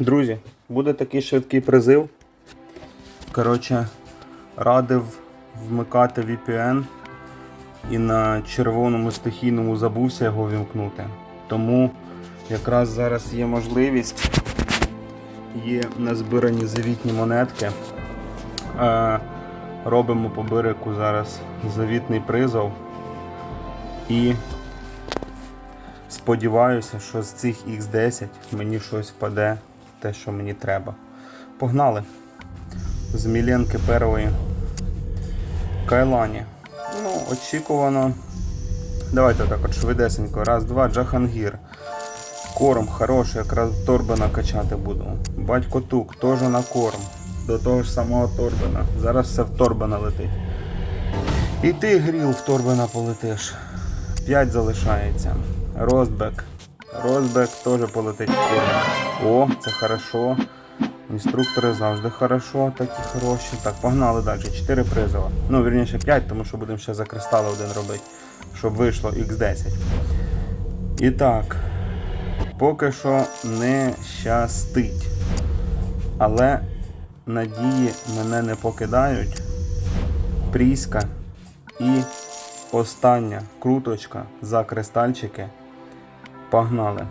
Друзі, буде такий швидкий призив. Коротше, радив вмикати VPN і на червоному стихійному забувся його вімкнути. Тому якраз зараз є можливість, є назбирані завітні монетки. Е, робимо по бирику зараз завітний призов. І сподіваюся, що з цих X10 мені щось впаде, те, що мені треба. Погнали! З Міленки першої Кайлані. Ну, очікувано. Давайте так от швидесенько. Раз, два, Джахангір. Корм хороший, якраз Торбена качати буду. Батько Тук теж на корм. До того ж самого Торбена. Зараз все в Торбена летить. І ти гріл в Торбена полетиш. 5 залишається. Ростбек. Ростбек теж полетить. О, це хорошо. Інструктори завжди хорошо, такі хороші. Так, погнали далі. 4 призова. Ну, вірніше 5, тому що будемо ще за кристали один робити, щоб вийшло X10. І так, поки що не щастить. Але надії мене не покидають. Пріська і остання круточка за кристальчики. Погнали.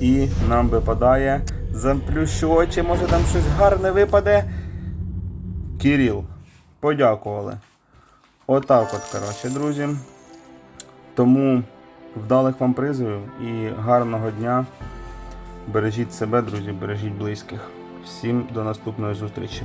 І нам випадає заплющу очі, може там щось гарне випаде. Кирил, подякували. Отак от, коротше, друзі. Тому вдалих вам призовів і гарного дня. Бережіть себе, друзі, бережіть близьких. Всім до наступної зустрічі.